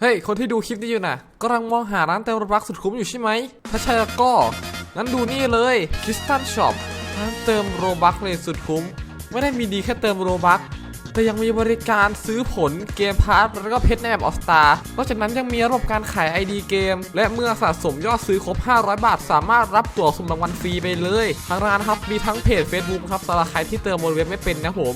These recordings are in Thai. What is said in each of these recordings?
เฮ้ย คนที่ดูคลิปนี้อยู่น่ะกำลังมองหาร้านเติมโรบักสุดคุ้มอยู่ใช่ไหม ถ้าใช่แล้วก็ งั้นดูนี่เลยคริสตันช็อปร้านเติมโรบักเลยสุดคุ้ม ไม่ได้มีดีแค่เติมโรบักแต่ยังมีบริการซื้อผลเกมพาร์ทแล้วก็เพชรในแบบออสตานอกจากนั้นยังมีระบบการขาย ID เกม และเมื่อสะสมยอดซื้อครบ 500 บาท สามารถรับตั๋วสุ่มรางวัลฟรีไปเลย ทางร้านครับมีทั้งเพจ Facebook ครับสำหรับใครที่เติมบนเว็บไม่เป็นนะผม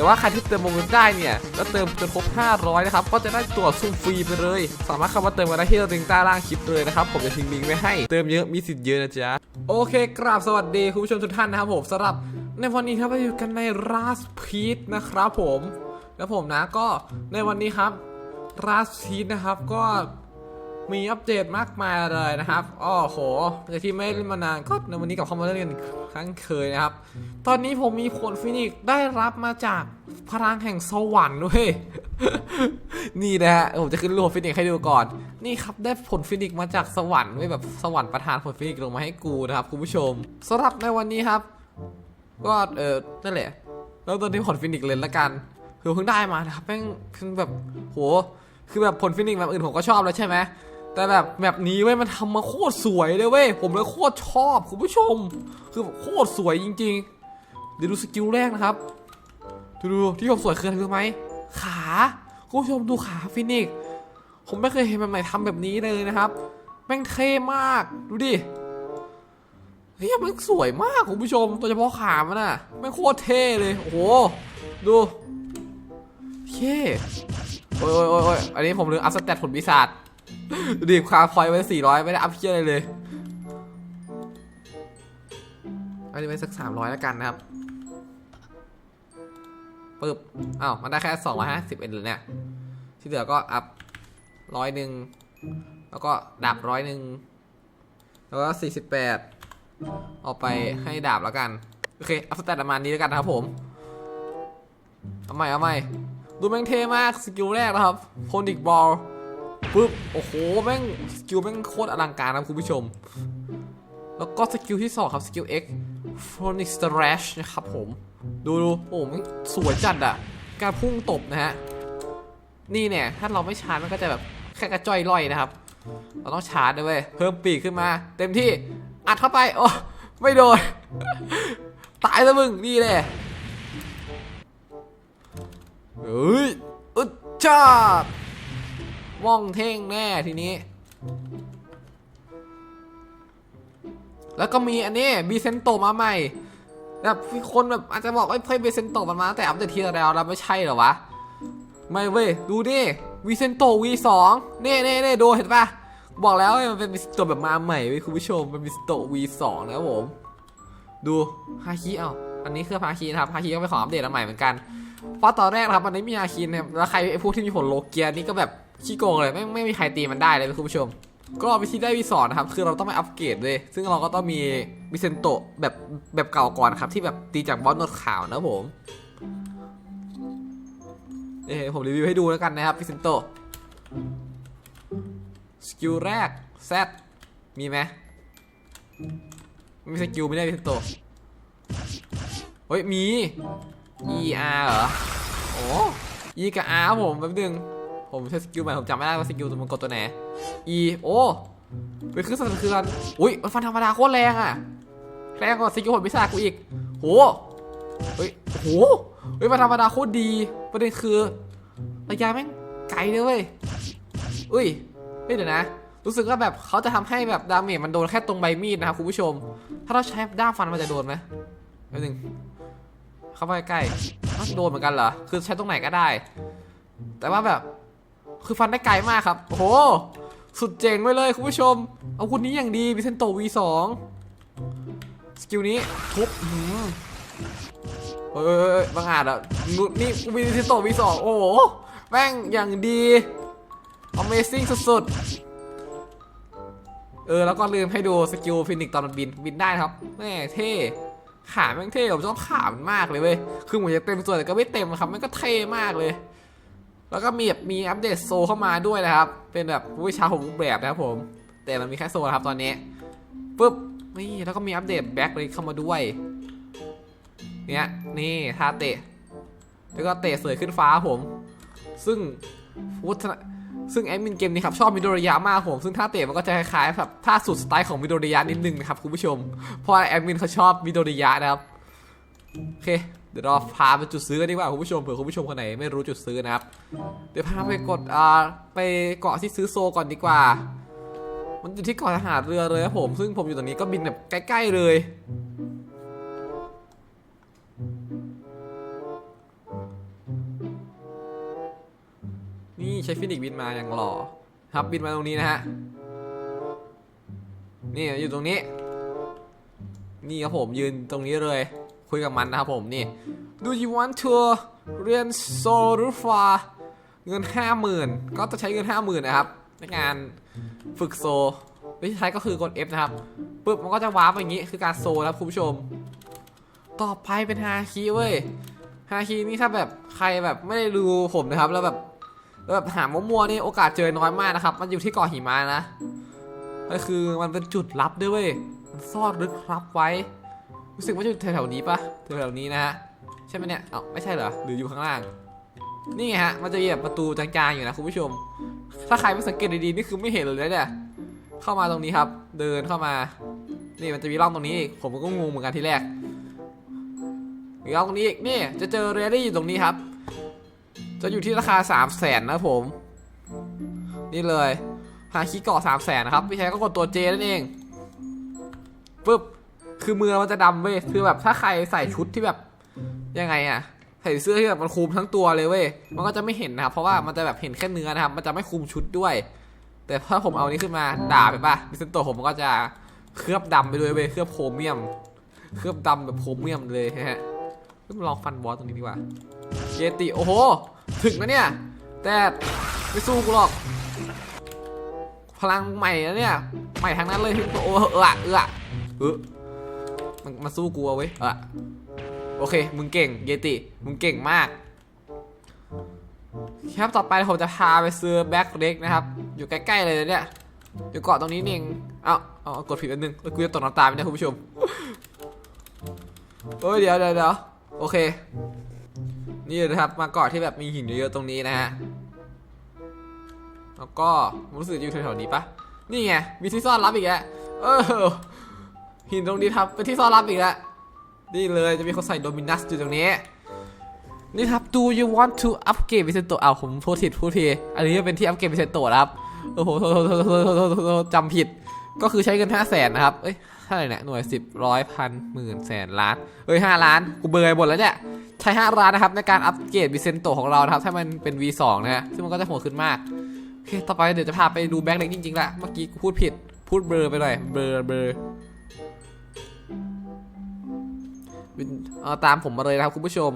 แต่ว่าใครที่เติมโมเมนได้เนี่ยแล้วเติมจนครบ 500 นะครับ ก็จะได้ตัวซุ่มฟรีไปเลย สามารถเข้ามาเติมกันได้ที่ลิงก์ใต้ล่างคลิปเลยนะครับ ผมจะทิ้งลิงก์ไว้ให้ เติมเยอะมีสิทธิ์เยอะนะจ๊ะ โอเค กราบสวัสดีคุณผู้ชมทุกท่านนะครับผมสำหรับในวันนี้ครับเราอยู่กันในราสพีทนะครับผม แล้วผมนะก็ในวันนี้ครับราสพีทนะครับก็ มีอัปเดตมากมายเลยนะครับอ้อโหจากที่ไม่ได้เล่นมานานก็ในวันนี้กลับเข้ามาเล่นกันครั้งเคยนะครับ ตอนนี้ผมมีผลฟินิกได้รับมาจากพลังแห่งสวรรค์ด้วยนี่นะฮะผมจะขึ้นรูปฟินิกให้ดูก่อน นี่ครับได้ผลฟินิกมาจากสวรรค์ไว้แบบสวรรค์ประทานผลฟินิกลงมาให้กูนะครับคุณผู้ชมสำหรับในวันนี้ครับ ก็เออนั่นแหละแล้วตอนที่ผลฟินิกเลยละกันคือเพิ่งได้มานะครับแม่งคือแบบโหคือแบบผลฟินิกแบบอื่นผมก็ชอบแล้วใช่ไหม แต่แบบแบบนี้เว้ยมันทำมาโคตรสวยเลยเว้ยผมเลยโคตรชอบคุณผู้ชม คือโคตรสวยจริง ๆ เดี๋ยวดูสกิลแรกนะครับดูดูที่ผมสวยคืออะไรรู้ไหมขาคุณผู้ชมดูขาฟินิกผมไม่เคยเห็นแบบไหนทำแบบนี้เลยนะครับ แม่งเท่มากดูดิเฮ้ยมันสวยมากคุณผู้ชมโดยเฉพาะขามันอะแม่งโคตรเท่เลยโอ้โหดูเท่โอ้ยโอ้ยโอ้ยโอ้ยอันนี้ผมลืมอัพสเตตผลปีศาจ ดูดิคาพอยไว้400ไม่ได้อัพเพี้ยอะไรเลยอันนี้ไว้สัก300แล้วกันนะครับปึ๊บอ้าวมันได้แค่250เองเลยเนี่ย ที่เหลือก็อัพร้อยหนึ่งแล้วก็ดับร้อยหนึ่งแล้วก็48เอาไปให้ดาบแล้วกัน โอเคเอาสแตทประมาณนี้แล้วกันนะครับผม เอาใหม่เอาใหม่ ดูแม่งเท่มาก สกิลแรกนะครับโพนิกบอล ปึ๊บโอ้โหแม่งสกิลแม่งโคตรอลังการนะคุณผู้ชม แล้วก็สกิลที่2ครับสกิล X Phonic Slash นะครับผม ดูดูโอ้แม่งสวยจัดอะการพุ่งตบนะฮะ นี่เนี่ย ถ้าเราไม่ชาร์จมันก็จะแบบแค่กระจ้อยล่อยนะครับ เราต้องชาร์จด้วยเวยเพิ่มปีกขึ้นมา เต็มที่อัดเข้าไปโอ้ไม่โดน ตายแล้วมึง นี่แหละเฮ้ยอึดจ้าบ ว่องเท่งแน่ทีนี้ แล้วก็มีอันนี้บีเซนโตมาใหม่แบบคนแบบอาจจะบอกว่าเฮ้ยบีเซนโตมันมาตั้งแต่อัปเดตทีแล้วแล้วไม่ใช่หรอวะ ไม่เว้ย ดูดิวีเซนโต V2 เน่เน่เน่ดูเห็นปะบอกแล้วเว้มันเป็นวิสโตแบบมาใหม่เว้ยคุณผู้ชมเป็นวิสโต V2 นะครับผม ดูฮาคิเอาอันนี้คือฮาคินะครับฮาคิก็ไปขออัปเดตอันใหม่เหมือนกันเพราะตอนแรกครับมันไม่มีฮาคินะครับแล้วใครไอ้พวกที่มีผลโลเกียนี่ก็แบบ ขี้โกงเลยไม่ไม่มีใครตีมันได้เลยคุณผู้ชม ก็วิธีได้ V2 นะครับ คือเราต้องไปอัปเกรดเลย ซึ่งเราก็ต้องมีวิเซนโตแบบแบบเก่าก่อนครับที่แบบตีจากบอสนดขาวนะผมเอ้ยผมรีวิวให้ดูแล้วกันนะครับพิเซนโตสกิลแรกแซดมีไหมไม่มีสกิลไม่ได้พิเซนโตเฮ้ยมี E R เหรอ โอ้ E กับ R ผมแป๊บนึง ผมใช้สกิลใหม่ผมจำไม่ได้ว่าสกิลตัวมันกดตัวไหน E โอ้เป็นคือสั่นคือกันอุ้ยมันฟันธรรมดาโคตรแรงอะแรงกว่าสกิลผลพิศากูอีกโหเฮ้ยโหเฮ้ยมันธรรมดาโคตรดีประเด็นคือระยะแม่งไกลเลยเว้ยอุ้ยเฮ้ยเดี๋ยวนะ รู้สึกว่าแบบเขาจะทำให้แบบดาเมจมันโดนแค่ตรงใบมีดนะครับคุณผู้ชม ถ้าเราใช้ด้ามฟันมันจะโดนไหมแป๊บนึงเข้าไปใกล้โดนเหมือนกันเหรอ คือใช้ตรงไหนก็ได้ แต่ว่าแบบ คือฟันได้ไกลมากครับ โอ้โห สุดเจ๋งไปเลยคุณผู้ชม เอาคุณนี้อย่างดีบิเซนโต V2 สกิลนี้ทุบอื้อหือเฮ้ยบางอาจอะนุนี่กูมีทิโตมีสองโอ้โห แม่งอย่างดี Amazing สุดๆ เออ แล้วก็ลืมให้ดูสกิลฟินิกตอนมันบิน บินได้ครับ แม่เท่ขาแม่งเท่ผมชอบขามันมากเลยเว้ย คือเหมือนจะเต็มส่วนแต่ก็ไม่เต็มครับ มันก็เท่มากเลย แล้วก็มีแบบมีอัปเดตโซเข้ามาด้วยนะครับ เป็นแบบวิชาหกแบบนะครับผม แต่มันมีแค่โซครับตอนนี้ปุ๊บนี่แล้วก็มีอัปเดตแบ็คเลยเข้ามาด้วยเนี่ยนี่ท่าเตะ แล้วก็เตะเสยขึ้นฟ้าผม ซึ่งวัฒซึ่งแอดมินเกมนี้ครับชอบมิโดริยะมากผม ซึ่งท่าเตะมันก็จะคล้ายๆแบบท่าสุดสไตล์ของมิโดริยะนิดนึงนะครับคุณผู้ชม เพราะแอดมินเขาชอบมิโดริยะนะครับ โอเค เดี๋ยวเราพาไปจุดซื้อกันดีกว่าคุณผู้ชมเผื่อคุณผู้ชมคนไหนไม่รู้จุดซื้อนะครับ เดี๋ยวพาไปกดอ่าไปเกาะที่ซื้อโซก่อนดีกว่า มันอยู่ที่เกาะทหารเรือเลยครับผม ซึ่งผมอยู่ตรงนี้ก็บินแบบใกล้ๆเลย นี่ใช้ฟินิกส์บินมาอย่างหล่อครับบินมาตรงนี้นะฮะ นี่อยู่ตรงนี้ นี่ครับผมยืนตรงนี้เลย คุยกับมันนะครับผมนี่ Do you want to เรียนโซลูฟาเงินห้าหมื่นก็จะใช้เงินห้าหมื่นนะครับ ในการฝึกโซ วิธีใช้ก็คือกด F นะครับปุ๊บมันก็จะวาร์ปอย่างนี้คือการโซนะครับคุณผู้ชม ต่อไปเป็นฮาคีเว้ยฮาคีนี่ถ้าแบบใครแบบไม่ได้ดูผมนะครับ แล้วแบบแล้วแบบหามั่วๆนี่โอกาสเจอน้อยมากนะครับ มันอยู่ที่เกาะหิมะนะก็คือมันเป็นจุดลับด้วยเว้ยมันซ่อนลึกลับไว้ รู้สึกว่าอยู่แถวๆนี้ปะแถวๆนี้นะฮะใช่ไหมเนี่ยเอ้าไม่ใช่เหรอหรืออยู่ข้างล่าง นี่ไงฮะมันจะมีแบบประตูจางๆอยู่นะคุณผู้ชม ถ้าใครไม่สังเกตดีๆนี่คือไม่เห็นเลยเนี่ยเข้ามาตรงนี้ครับ เดินเข้ามา นี่มันจะมีร่องตรงนี้อีกผมก็งงเหมือนกันที่แรกมีร่องตรงนี้อีกนี่จะเจอเรดี้อยู่ตรงนี้ครับ จะอยู่ที่ราคา3 0 0แสนนะผม นี่เลยหาคีย์เกาะ3 0 0แสนนะครับพี่ชายก็กดตัวเจนั่นเองปึ๊บ คือมือมันจะดำเว้ยคือแบบถ้าใครใส่ชุดที่แบบยังไงอะใส่เสื้อที่แบบมันคลุมทั้งตัวเลยเว้ยมันก็จะไม่เห็นนะครับเพราะว่ามันจะแบบเห็นแค่เนื้อนะครับ มันจะไม่คลุมชุดด้วย แต่ถ้าผมเอานี้ขึ้นมาด่าไปป่ะดิเซนโตผมมันก็จะเคลือบดำไปด้วยเว้ยเคลือบโครเมียม เคลือบดำแบบโครเมียมเลยฮะเฮ้ยมาลองฟันบอสตรงนี้ดีกว่าเยติโอ้โหถึงนะเนี่ย แต่ไม่สู้กูหรอกพลังใหม่นะเนี่ย ใหม่ทั้งนั้นเลยโอ้เออเออเออ มันมาสู้กูเอาไว้อะโอเค มึงเก่งเยติ มึงเก่งมาก ครับต่อไปผมจะพาไปซื้อแบ็คเล็กนะครับ อยู่ใกล้ๆเลยเนี่ย อยู่เกาะตรงนี้นี่เองเอาเอาเอากดผิดอันนึงแล้วกูจะตกน้ำตาไปนี่ยคุณผู้ชมเอ้ยเดี๋ยวเดี๋ยวเดี๋ยวโอเค นี่นะครับมาเกาะที่แบบมีหินเยอะๆตรงนี้นะฮะแล้วก็รู้สึกอยู่แถวๆนี้ปะนี่ไงมีที่ซ่อนลับอีกแล้วเออ หินตรงนี้ครับเป็นที่ซ่อนลับอีกแล้วนี่เลยจะมีคนใส่โดมินัสอยู่ตรงนี้ นี่ครับ do you want to upgrade วิเซนโตเอาผมพูดผิดพูดผิดอันนี้จะเป็นที่อัปเกรดวิเซนโตครับ โอ้โหจำผิด ก็คือใช้เงินห้าแสนนะครับ เอ้ยเท่าไหร่เนี่ยหน่วยสิบร้อยพันหมื่นแสนล้าน เอ้ยห้าล้าน กูเบย์หมดแล้วเนี่ย ใช้ห้าล้านนะครับในการอัปเกรดวิเซนโตของเราครับ ถ้ามันเป็น V2 นะฮะ ซึ่งมันก็จะโหดขึ้นมาก โอเค ต่อไปเดี๋ยวจะพาไปดูแบงค์เล็กจริงๆละ เมื่อกี้กูพูดผิด พูดเบอร์ไปหน่อย เบอร์เบอร์ เอาตามผมมาเลยนะครับคุณผู้ชม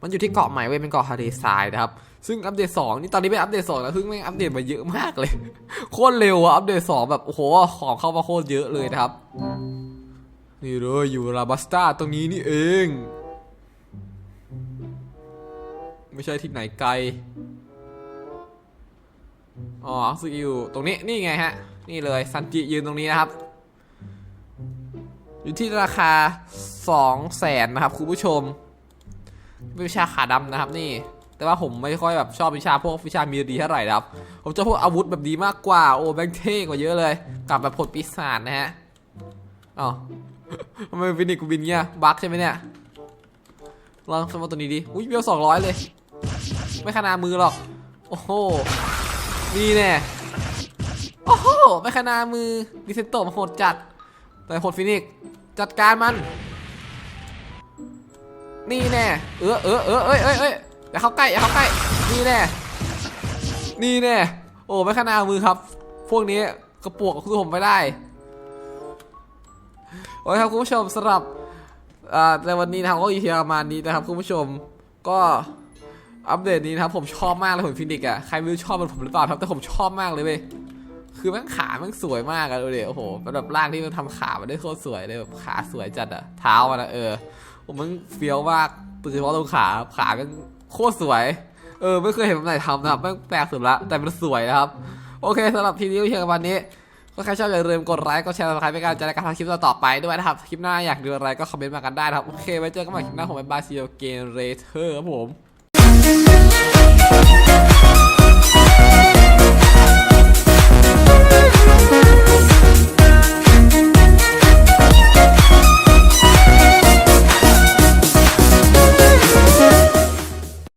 มันอยู่ที่เกาะใหม่เว้ยเป็นเกาะฮาเดซายนะครับ ซึ่งอัปเดต2นี่ตอนนี้เป็นอัปเดต2แล้วซึ่งแม่งอัปเดตมาเยอะมากเลยโคตรเร็วอะอัปเดต2แบบโอ้โหของเข้ามาโคตรเยอะเลยนะครับ นี่เลยอยู่ราบัสตาตรงนี้นี่เอง ไม่ใช่ที่ไหนไกลอ๋อสึกอยู่ตรงนี้นี่ไงฮะ นี่เลยซันจิยืนตรงนี้นะครับ อยู่ที่ราคา2 0 0แสนนะครับคุณผู้ชมวิชาขาดำนะครับนี่ แต่ว่าผมไม่ค่อยแบบชอบวิชาพวกวิชามีดีเท่าไหร่นะครับ ผมจะพวกอาวุธแบบดีมากกว่า โอ้แบงเท่กว่าเยอะเลย กับแบบผลปีศาจนะฮะอ๋อทำไมฟินิกกูบินเงี้ยบั๊กใช่ไหมเนี่ย ลองสมมติตัวนี้ดิ อุ้ยเบลสองร้อยเลย ไม่ขนาดมือหรอก โอ้โห นี่แน่ โอ้โห ไม่ขนาดมือดิเซนโตมโหดจัด แต่โหดฟินิกจัดการมัน นี่แน่เออเออเออเอ้ยเอ้ยเอ้ยอย่าเข้าใกล้อย่าเข้าใกล้นี่แน่นี่แน่โอ้ไม่ขนาดมือครับ พวกนี้กระปวกคือผมไม่ได้โอ้ยครับคุณผู้ชมสำหรับอ่าในวันนี้นะครับก็อีเทียประมาณนี้นะครับคุณผู้ชมก็อัปเดตนี้นะครับผมชอบมากเลยผมฟินิกอะใครไม่รู้ชอบมันผมหรือเปล่าครับแต่ผมชอบมากเลยเว้ย คือแม่งขาแม่งสวยมากอะดูดิโอ้โหแบบร่างที่มันทำขามันได้โคตรสวยเลยแบบขาสวยจัดอะเท้ามันอะเออผมมันเฟี้ยวมากโดยเฉพาะตรงขาขาแม่งโคตรสวย เออไม่เคยเห็นแบบไหนทำนะครับแม่งแปลกสุดละแต่มันสวยนะครับ โอเคสำหรับทีนี้เพียงวันนี้ก็ใครชอบอย่าลืมกดไลค์กดแชร์สไครป์เป็นกำลังใจในการทำคลิปต่อๆไปด้วยนะครับ คลิปหน้าอยากดูอะไรก็คอมเมนต์มากันได้นะครับ โอเค ไว้เจอกันใหม่คลิปหน้าผมเป็นบาซิโอเกนเรเทอร์ครับผม